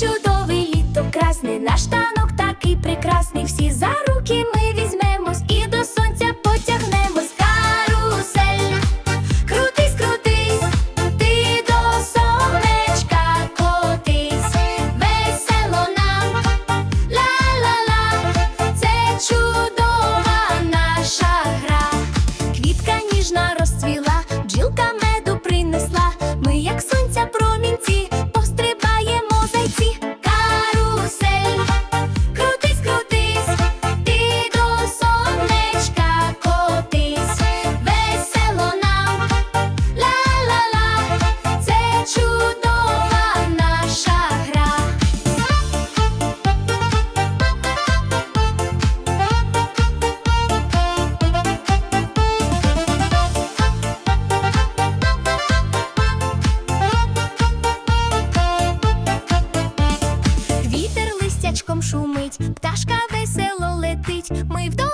чудове літо красне, наш танок такий прекрасний. Всі за руки ми візьмемось і до сонця потягнемось. Карусель, крутись, крутись, ти до сонечка котись, весело нам, ла-ла-ла, це чудова наша гра, квітка ніжна розцвіла, бджілка меду принесла, ми як сонця. ліжком шумить, пташка весело летить. Ми вдома